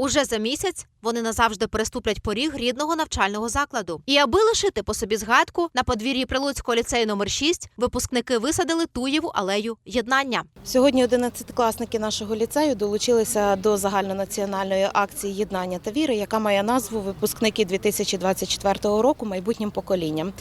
Уже за місяць вони назавжди переступлять поріг рідного навчального закладу. І аби лишити по собі згадку, на подвір'ї Прилуцького ліцею номер 6 випускники висадили Туєву алею єднання. Сьогодні 11-класники нашого ліцею долучилися до загальнонаціональної акції єднання та віри, яка має назву Випускники 2024 року майбутнім поколінням.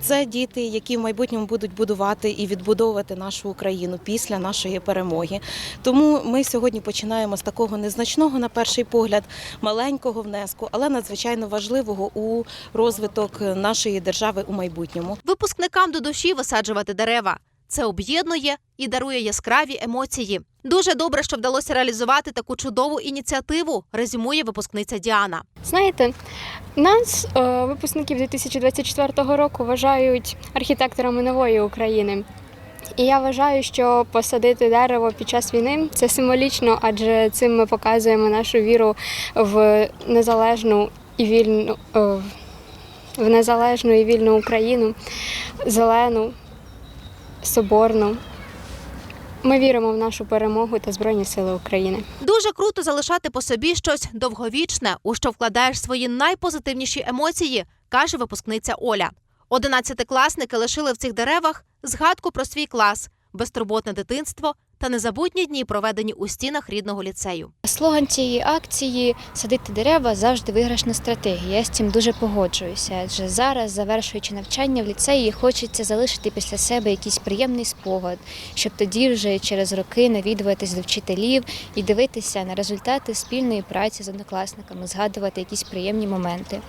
Це діти, які в майбутньому будуть будувати і відбудовувати нашу Україну після нашої перемоги. Тому ми сьогодні починаємо з такого незначного, на перший погляд, маленького внеску, але надзвичайно важливого у розвиток нашої держави у майбутньому. Випускникам до душі висаджувати дерева. Це об'єднує і дарує яскраві емоції. Дуже добре, що вдалося реалізувати таку чудову ініціативу, резюмує випускниця Діана. Знаєте, нас, е, випускників 2024 року, вважають архітекторами нової України. І я вважаю, що посадити дерево під час війни це символічно, адже цим ми показуємо нашу віру в незалежну і вільну е, в незалежну і вільну Україну, зелену, соборну. Ми віримо в нашу перемогу та Збройні Сили України. Дуже круто залишати по собі щось довговічне, у що вкладаєш свої найпозитивніші емоції, каже випускниця Оля. Одинадцятикласники лишили в цих деревах згадку про свій клас, безтурботне дитинство та незабутні дні, проведені у стінах рідного ліцею. Слоган цієї акції садити дерева завжди виграшна стратегія. Я з цим дуже погоджуюся. Адже зараз, завершуючи навчання в ліцеї, хочеться залишити після себе якийсь приємний спогад, щоб тоді вже через роки навідуватись до вчителів і дивитися на результати спільної праці з однокласниками, згадувати якісь приємні моменти.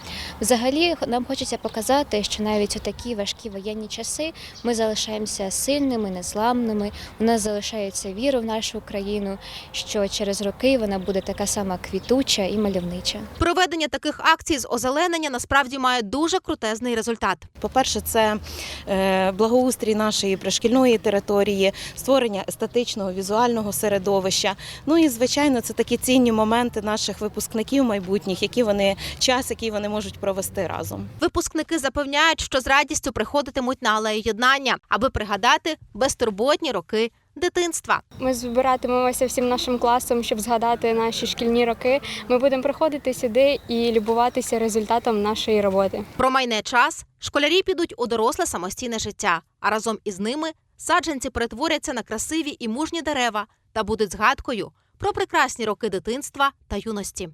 Взагалі, нам хочеться показати, що навіть у такі важкі воєнні часи ми залишаємося сильними, незламними. У нас залишається віра в нашу країну, що через роки вона буде така сама квітуча і мальовнича. Проведення таких акцій з озеленення насправді має дуже крутезний результат. По-перше, це е, благоустрій нашої пришкільної території, створення естетичного візуального середовища. Ну і звичайно, це такі цінні моменти наших випускників майбутніх, які вони час, який вони можуть провести разом. Випускники запевняють, що з радістю приходитимуть на алею єднання, аби пригадати безтурботні роки дитинства. Ми збиратимемося всім нашим класом, щоб згадати наші шкільні роки. Ми будемо приходити сюди і любуватися результатом нашої роботи. Про майне час школярі підуть у доросле самостійне життя, а разом із ними саджанці перетворяться на красиві і мужні дерева та будуть згадкою про прекрасні роки дитинства та юності.